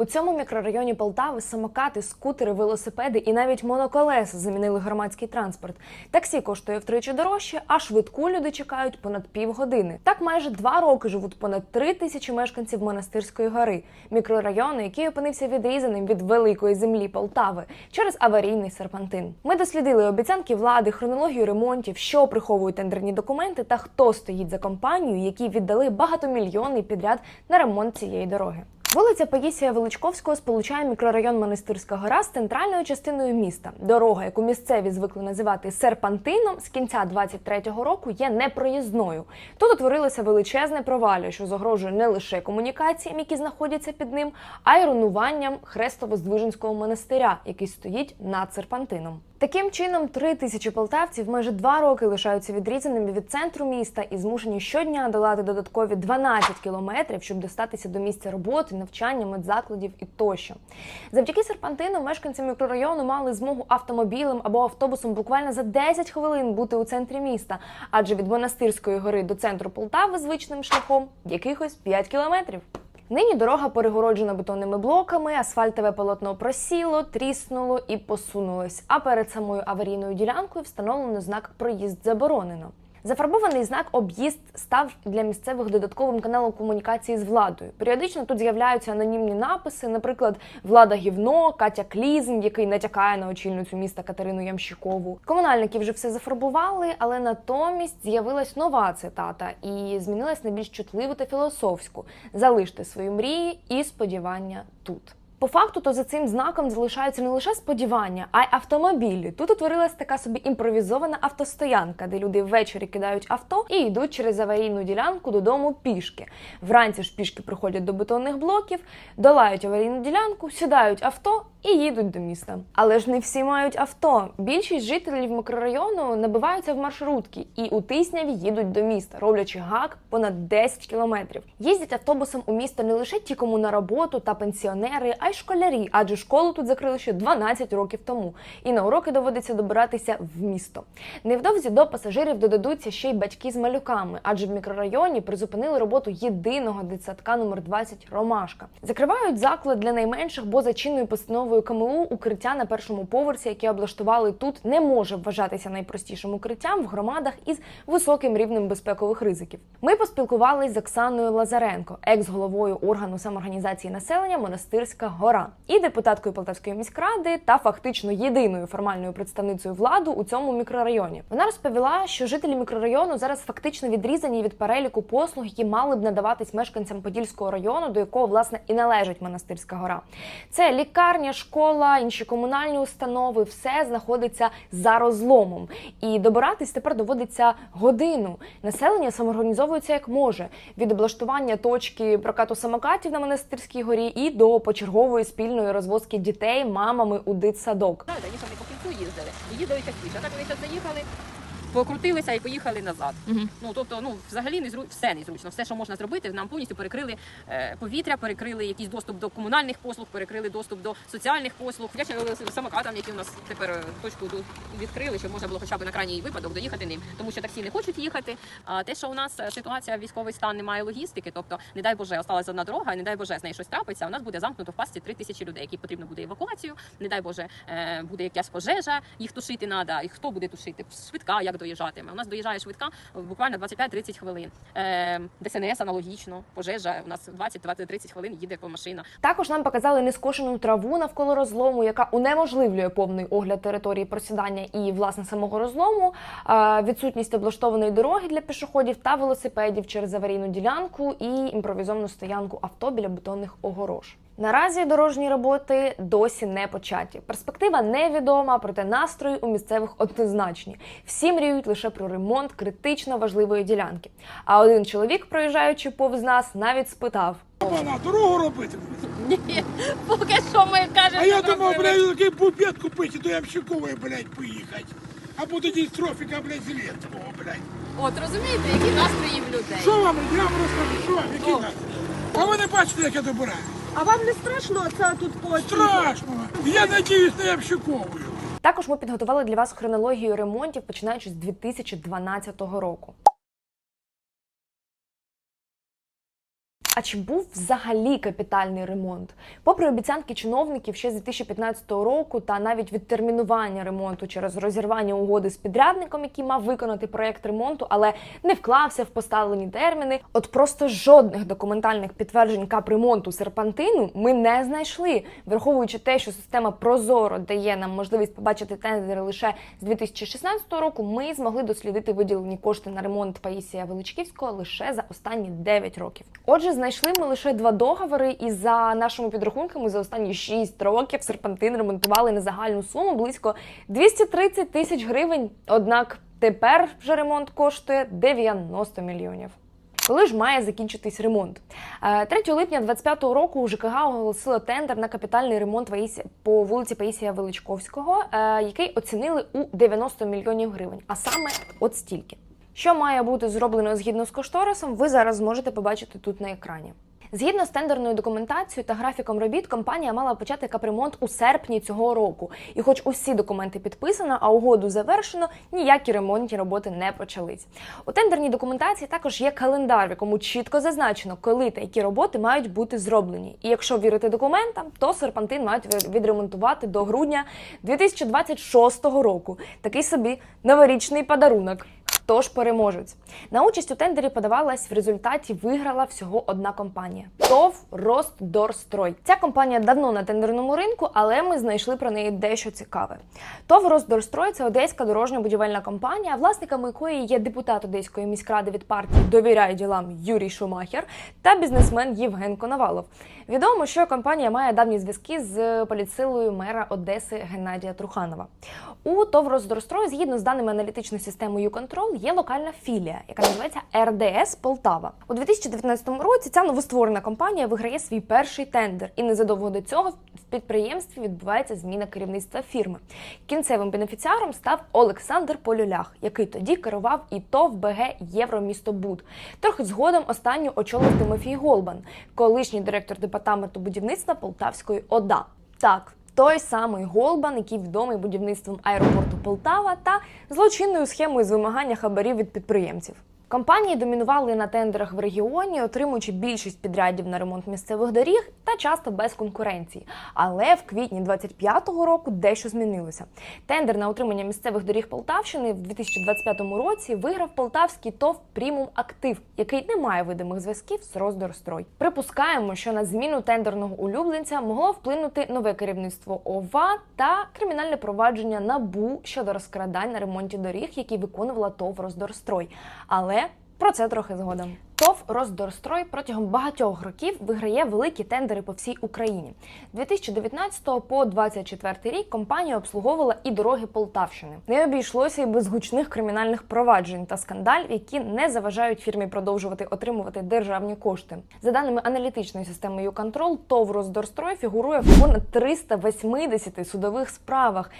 У цьому мікрорайоні Полтави самокати, скутери, велосипеди і навіть моноколеса замінили громадський транспорт. Таксі коштує втричі дорожче, а швидку люди чекають понад півгодини. Так майже два роки живуть понад три тисячі мешканців монастирської гори, мікрорайону, який опинився відрізаним від великої землі Полтави через аварійний серпантин. Ми дослідили обіцянки влади, хронологію ремонтів, що приховують тендерні документи та хто стоїть за компанією, які віддали багатомільйонний підряд на ремонт цієї дороги. Вулиця Паїсія Величковського сполучає мікрорайон Монастирська гора з центральною частиною міста. Дорога, яку місцеві звикли називати серпантином, з кінця 23-го року є непроїзною. Тут утворилося величезне провалля, що загрожує не лише комунікаціям, які знаходяться під ним, а й руйнуванням Хрестово-Здвиженського монастиря, який стоїть над серпантином. Таким чином, три тисячі полтавців майже два роки лишаються відрізаними від центру міста і змушені щодня долати додаткові 12 кілометрів, щоб достатися до місця роботи, навчання, медзакладів і тощо. Завдяки серпантину мешканці мікрорайону мали змогу автомобілем або автобусом буквально за 10 хвилин бути у центрі міста, адже від монастирської гори до центру Полтави звичним шляхом якихось 5 кілометрів. Нині дорога перегороджена бетонними блоками, асфальтове полотно просіло, тріснуло і посунулось. А перед самою аварійною ділянкою встановлено знак Проїзд заборонено. Зафарбований знак об'їзд став для місцевих додатковим каналом комунікації з владою. Періодично тут з'являються анонімні написи, наприклад, влада гівно, Катя Клізм, який натякає на очільницю міста Катерину Ямщикову. Комунальники вже все зафарбували, але натомість з'явилась нова цитата і змінилась на більш чутливу та філософську: залиште свої мрії і сподівання тут. По факту, то за цим знаком залишаються не лише сподівання, а й автомобілі. Тут утворилась така собі імпровізована автостоянка, де люди ввечері кидають авто і йдуть через аварійну ділянку додому пішки. Вранці ж пішки приходять до бетонних блоків, долають аварійну ділянку, сідають авто і їдуть до міста. Але ж не всі мають авто. Більшість жителів мікрорайону набиваються в маршрутки і у Тисняві їдуть до міста, роблячи гак понад 10 кілометрів. Їздять автобусом у місто не лише ті, кому на роботу та пенсіонери, а й школярі, адже школу тут закрили ще 12 років тому. І на уроки доводиться добиратися в місто. Невдовзі до пасажирів додадуться ще й батьки з малюками, адже в мікрорайоні призупинили роботу єдиного дитсадка номер 20 Ромашка. Закривають заклад для найменших, бо за чинною постановою КМУ укриття на першому поверсі, яке облаштували тут, не може вважатися найпростішим укриттям в громадах із високим рівнем безпекових ризиків. Ми поспілкувалися з Оксаною Лазаренко, екс-головою органу самоорганізації населення Монастирська гора і депутаткою Полтавської міськради та фактично єдиною формальною представницею влади у цьому мікрорайоні. Вона розповіла, що жителі мікрорайону зараз фактично відрізані від переліку послуг, які мали б надаватись мешканцям Подільського району, до якого власне і належить Монастирська гора. Це лікарня, школа, інші комунальні установи, все знаходиться за розломом. І добиратись тепер доводиться годину. Населення самоорганізовується як може від облаштування точки прокату самокатів на монастирській горі і до почергової спільної розвозки дітей мамами у дитсадок. Їздили. Їздили. Так вони зараз заїхали, покрутилися і поїхали назад. Ну тобто, ну взагалі не зру... все незручно. Все, що можна зробити, нам повністю перекрили е, повітря, перекрили якийсь доступ до комунальних послуг, перекрили доступ до соціальних послуг. Вдячні самокатам, які у нас тепер е, точку відкрили, щоб можна було хоча б на крайній випадок доїхати ним. Тому що таксі не хочуть їхати. А те, що у нас е, ситуація військовий стан немає логістики, тобто, не дай Боже, осталась одна дорога, не дай Боже, з нею щось трапиться. У нас буде замкнуто в пастці три тисячі людей, які потрібно буде евакуацію. Не дай Боже, е, буде якась пожежа, їх тушити треба. І хто буде тушити? Швидка, як доїжджатиме. У нас доїжджає швидка буквально 25-30 хвилин. Е, ДСНС аналогічно. Пожежа у нас 20-30 хвилин їде по машина. Також нам показали нескошену траву навколо розлому, яка унеможливлює повний огляд території просідання і власне самого розлому, е, відсутність облаштованої дороги для пішоходів та велосипедів через аварійну ділянку і імпровізовану стоянку авто біля бетонних огорож. Наразі дорожні роботи досі не початі. Перспектива невідома, проте настрої у місцевих однозначні. Всі мріють лише про ремонт критично важливої ділянки. А один чоловік, проїжджаючи повз нас, навіть спитав: Вона дорогу робити. Ні, поки що ми кажемо. А я думав, блядь, такий бубет купити, до Ямщикової, блядь, поїхати. Або тоді з трофіка, блядь, Зеленського, блядь. От розумієте, які настрої в людей. Що вам, я вам розкажу, що вам, які О. нас? А ви не бачите, як я добираю? А вам не страшно це тут по Страшно. Я надіюсь на Ямщиковою. Також ми підготували для вас хронологію ремонтів, починаючи з 2012 року. А чи був взагалі капітальний ремонт? Попри обіцянки чиновників ще з 2015 року та навіть відтермінування ремонту через розірвання угоди з підрядником, який мав виконати проект ремонту, але не вклався в поставлені терміни. От просто жодних документальних підтверджень капремонту серпантину ми не знайшли, враховуючи те, що система Прозоро дає нам можливість побачити тендери лише з 2016 року. Ми змогли дослідити виділені кошти на ремонт Паїсія Величківського лише за останні 9 років. Отже, знайшли ми лише два договори, і за нашими підрахунками за останні 6 років серпантин ремонтували на загальну суму близько 230 тисяч гривень. Однак тепер вже ремонт коштує 90 мільйонів. Коли ж має закінчитись ремонт? Е, 3 липня 25-го року ЖКГ оголосило тендер на капітальний ремонт по вулиці Паїсія Величковського, е, який оцінили у 90 мільйонів гривень, а саме от стільки. Що має бути зроблено згідно з кошторисом, ви зараз зможете побачити тут на екрані. Згідно з тендерною документацією та графіком робіт, компанія мала почати капремонт у серпні цього року. І хоч усі документи підписано, а угоду завершено, ніякі ремонтні роботи не почались. У тендерній документації також є календар, в якому чітко зазначено, коли та які роботи мають бути зроблені. І якщо вірити документам, то серпантин мають відремонтувати до грудня 2026 року. Такий собі новорічний подарунок. Хто ж переможець? На участь у тендері подавалась в результаті виграла всього одна компанія ТОВ Ростдорстрой. Ця компанія давно на тендерному ринку, але ми знайшли про неї дещо цікаве. ТОВ Ростдорстрой це одеська дорожньо-будівельна компанія, власниками якої є депутат Одеської міськради від партії Довіряй ділам Юрій Шумахер та бізнесмен Євген Коновалов. Відомо, що компанія має давні зв'язки з політсилою мера Одеси Геннадія Труханова. У ТОВ Росдорстрой, згідно з даними аналітичної системи «Юконтрол», є локальна філія, яка називається РДС Полтава. У 2019 році ця новостворена компанія виграє свій перший тендер, і незадовго до цього в підприємстві відбувається зміна керівництва фірми. Кінцевим бенефіціаром став Олександр Полюлях, який тоді керував і ТОВ БГ Євромістобуд. Трохи згодом останню очолив Тимофій Голбан, колишній директор департаменту будівництва Полтавської ОДА. Так. Той самий Голбан, який відомий будівництвом аеропорту Полтава та злочинною схемою з вимагання хабарів від підприємців. Компанії домінували на тендерах в регіоні, отримуючи більшість підрядів на ремонт місцевих доріг та часто без конкуренції. Але в квітні 25-го року дещо змінилося. Тендер на отримання місцевих доріг Полтавщини в 2025 році виграв полтавський ТОВ Прімум Актив, який не має видимих зв'язків з Роздорстрой. Припускаємо, що на зміну тендерного улюбленця могло вплинути нове керівництво ОВА та кримінальне провадження НАБУ щодо розкрадань на ремонті доріг, які виконувала ТОВ Роздорстрой. Але про це трохи згодом. ТОВ Роздорстрой протягом багатьох років виграє великі тендери по всій Україні. З 2019 по 2024 рік компанія обслуговувала і дороги Полтавщини. Не обійшлося і без гучних кримінальних проваджень та скандалів, які не заважають фірмі продовжувати отримувати державні кошти. За даними аналітичної системи «Юконтрол», ТОВ Роздорстрой фігурує в понад 380 судових справах.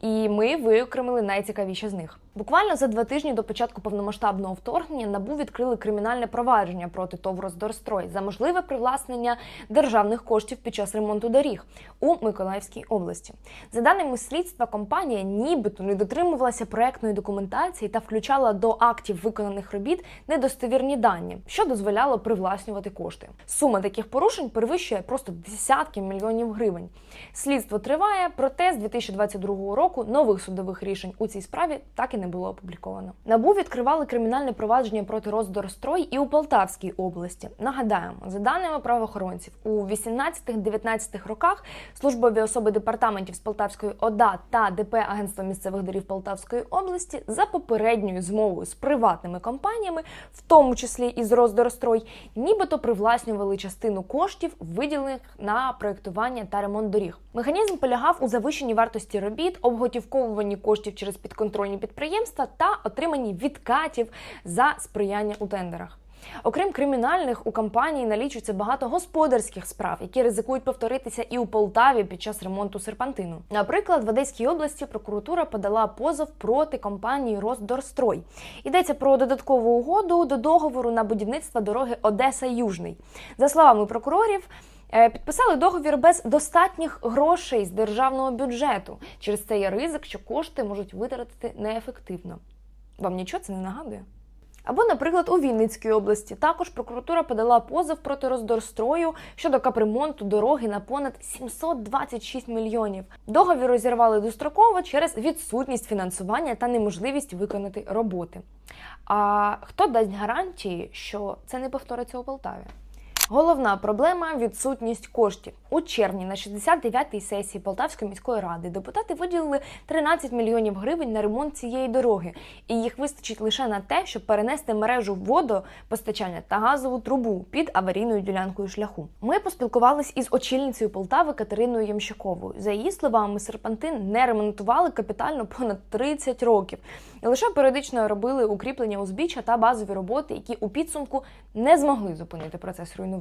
І ми виокремили найцікавіші з них. Буквально за два тижні до початку повномасштабного вторгнення набу відкрили кримінальне провадження проти ТОВ «Роздорстрой» за можливе привласнення державних коштів під час ремонту доріг у Миколаївській області. За даними слідства, компанія нібито не дотримувалася проектної документації та включала до актів виконаних робіт недостовірні дані, що дозволяло привласнювати кошти. Сума таких порушень перевищує просто десятки мільйонів гривень. Слідство триває, проте з 2022 року нових судових рішень у цій справі так і не було опубліковано. Набу відкривали кримінальне провадження проти Роздорстрой і у Полтавській області. Нагадаємо, за даними правоохоронців, у 18-19 роках службові особи департаментів з Полтавської ОДА та ДП Агентства місцевих доріг Полтавської області за попередньою змовою з приватними компаніями, в тому числі і з Роздорстрой, нібито привласнювали частину коштів, виділених на проєктування та ремонт доріг. Механізм полягав у завищенні вартості робіт, обготівковуванні коштів через підконтрольні підприємства та отриманні відкатів за сприяння у тендерах. Окрім кримінальних, у компанії налічується багато господарських справ, які ризикують повторитися і у Полтаві під час ремонту серпантину. Наприклад, в Одеській області прокуратура подала позов проти компанії Роздорстрой. Йдеться про додаткову угоду до договору на будівництво дороги Одеса Южний. За словами прокурорів. е, Підписали договір без достатніх грошей з державного бюджету. Через це є ризик, що кошти можуть витратити неефективно. Вам нічого це не нагадує? Або, наприклад, у Вінницькій області також прокуратура подала позов проти роздорстрою щодо капремонту дороги на понад 726 мільйонів. Договір розірвали достроково через відсутність фінансування та неможливість виконати роботи. А хто дасть гарантії, що це не повториться у Полтаві? Головна проблема відсутність коштів. У червні на 69-й сесії Полтавської міської ради депутати виділили 13 мільйонів гривень на ремонт цієї дороги, і їх вистачить лише на те, щоб перенести мережу водопостачання та газову трубу під аварійною ділянкою шляху. Ми поспілкувались із очільницею Полтави Катериною Ямщиковою. За її словами, серпантин не ремонтували капітально понад 30 років і лише періодично робили укріплення узбіччя та базові роботи, які у підсумку не змогли зупинити процес руйнування.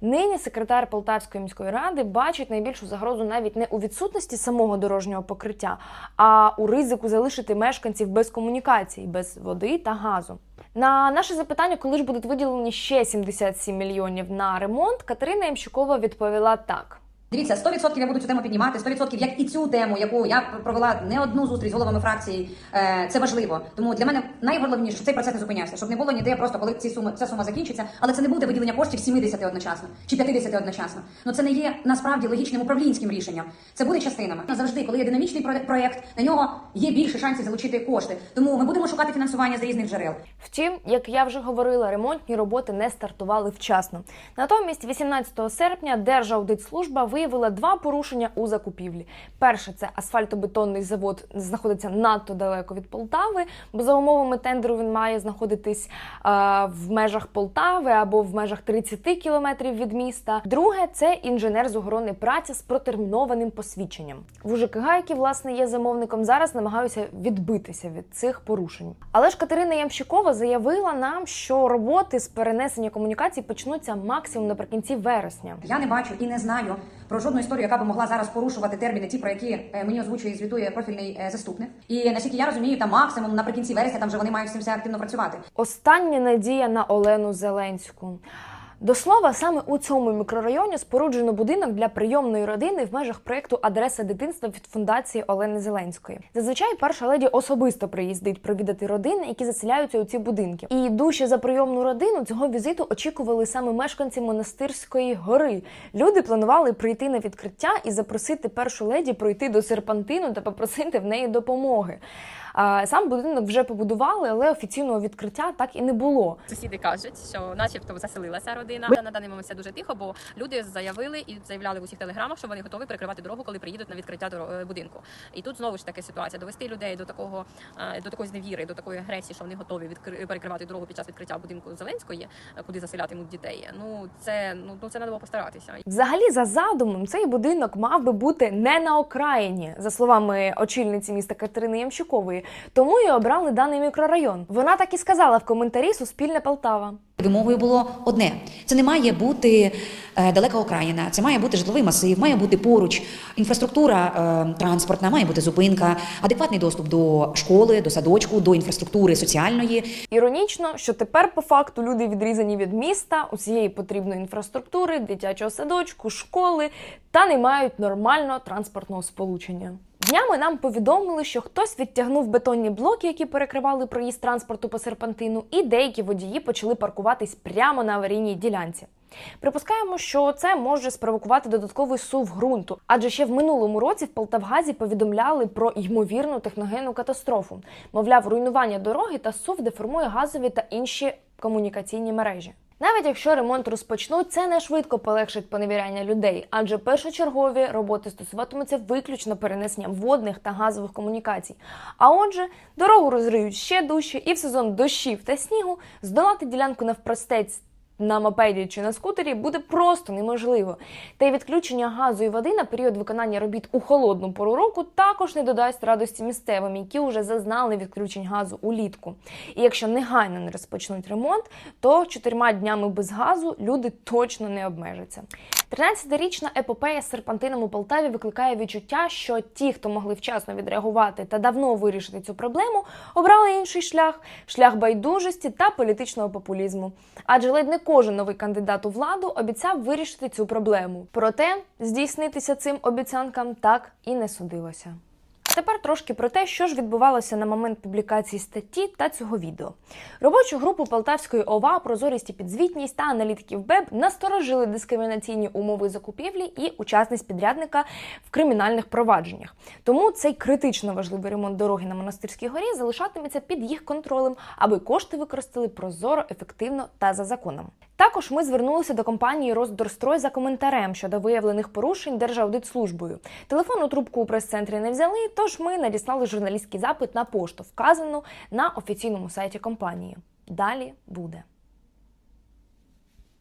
Нині секретар Полтавської міської ради бачить найбільшу загрозу навіть не у відсутності самого дорожнього покриття, а у ризику залишити мешканців без комунікацій, без води та газу. На наше запитання, коли ж будуть виділені ще 77 мільйонів на ремонт, Катерина Ямщукова відповіла так. Дивіться, 100% я буду цю тему піднімати, 100% як і цю тему, яку я провела не одну зустріч з головами фракції. Е, це важливо. Тому для мене найголовніше, щоб цей процес не зупинявся, щоб не було ніде просто коли ці суми ця сума закінчиться. Але це не буде виділення коштів 70 одночасно чи 50 одночасно. Ну це не є насправді логічним управлінським рішенням. Це буде частинами. Завжди, коли є динамічний про- проект, на нього є більше шансів залучити кошти. Тому ми будемо шукати фінансування з різних джерел. Втім, як я вже говорила, ремонтні роботи не стартували вчасно. Натомість, 18 серпня Держаудитслужба виявила два порушення у закупівлі. Перше це асфальтобетонний завод знаходиться надто далеко від Полтави, бо за умовами тендеру він має знаходитись е, в межах Полтави або в межах 30 кілометрів від міста. Друге це інженер з охорони праці з протермінованим посвідченням. В УЖКГ, які власне є замовником, зараз намагаються відбитися від цих порушень. Але ж Катерина Ямщикова заявила нам, що роботи з перенесення комунікацій почнуться максимум наприкінці вересня. Я не бачу і не знаю про жодну історію, яка би могла зараз порушувати терміни, ті, про які е, мені озвучує і звітує профільний е, заступник. І наскільки я розумію, там максимум наприкінці вересня там вже вони мають всім все активно працювати. Остання надія на Олену Зеленську. До слова, саме у цьому мікрорайоні споруджено будинок для прийомної родини в межах проєкту Адреса дитинства від фундації Олени Зеленської. Зазвичай перша леді особисто приїздить провідати родини, які заселяються у ці будинки. І дужче за прийомну родину цього візиту очікували саме мешканці монастирської гори. Люди планували прийти на відкриття і запросити першу леді пройти до серпантину та попросити в неї допомоги. Сам будинок вже побудували, але офіційного відкриття так і не було. Сусіди кажуть, що начебто заселилася родина. На даний момент все дуже тихо, бо люди заявили і заявляли в усіх телеграмах, що вони готові перекривати дорогу, коли приїдуть на відкриття е, будинку. І тут знову ж таки ситуація довести людей до такого е, до такої зневіри, до такої агресії, що вони готові відкри- перекривати дорогу під час відкриття будинку Зеленської, е, куди заселятимуть дітей. Ну це ну ну це треба постаратися. Взагалі, за задумом, цей будинок мав би бути не на окраїні, за словами очільниці міста Катерини Ямщукової. Тому і обрали даний мікрорайон. Вона так і сказала в коментарі Суспільне Полтава. Вимогою було одне: це не має бути е, далека окраїна, це має бути житловий масив, має бути поруч інфраструктура е, транспортна, має бути зупинка, адекватний доступ до школи, до садочку, до інфраструктури соціальної. Іронічно, що тепер по факту люди відрізані від міста, усієї потрібної інфраструктури, дитячого садочку, школи та не мають нормального транспортного сполучення. Днями нам повідомили, що хтось відтягнув бетонні блоки, які перекривали проїзд транспорту по серпантину, і деякі водії почали паркуватись прямо на аварійній ділянці. Припускаємо, що це може спровокувати додатковий сув ґрунту, адже ще в минулому році в Полтавгазі повідомляли про ймовірну техногенну катастрофу. Мовляв, руйнування дороги та сув деформує газові та інші комунікаційні мережі. Навіть якщо ремонт розпочнуть, це не швидко полегшить поневіряння людей, адже першочергові роботи стосуватимуться виключно перенесення водних та газових комунікацій. А отже, дорогу розриють ще дужче, і в сезон дощів та снігу здолати ділянку навпростець на мопеді чи на скутері буде просто неможливо. Та й відключення газу і води на період виконання робіт у холодну пору року також не додасть радості місцевим, які вже зазнали відключень газу улітку. І якщо негайно не розпочнуть ремонт, то чотирма днями без газу люди точно не обмежаться. 13-річна епопея з серпантином у Полтаві викликає відчуття, що ті, хто могли вчасно відреагувати та давно вирішити цю проблему, обрали інший шлях шлях байдужості та політичного популізму. Адже ледь не кожен новий кандидат у владу обіцяв вирішити цю проблему. Проте здійснитися цим обіцянкам так і не судилося. Тепер трошки про те, що ж відбувалося на момент публікації статті та цього відео. Робочу групу Полтавської ОВА, прозорість і підзвітність та аналітиків БЕБ насторожили дискримінаційні умови закупівлі і учасність підрядника в кримінальних провадженнях. Тому цей критично важливий ремонт дороги на монастирській горі залишатиметься під їх контролем, аби кошти використали прозоро, ефективно та за законом. Також ми звернулися до компанії Роздорстрой за коментарем щодо виявлених порушень Держаудитслужбою. Телефонну трубку у прес-центрі не взяли, тож ми надіслали журналістський запит на пошту, вказану на офіційному сайті компанії. Далі буде.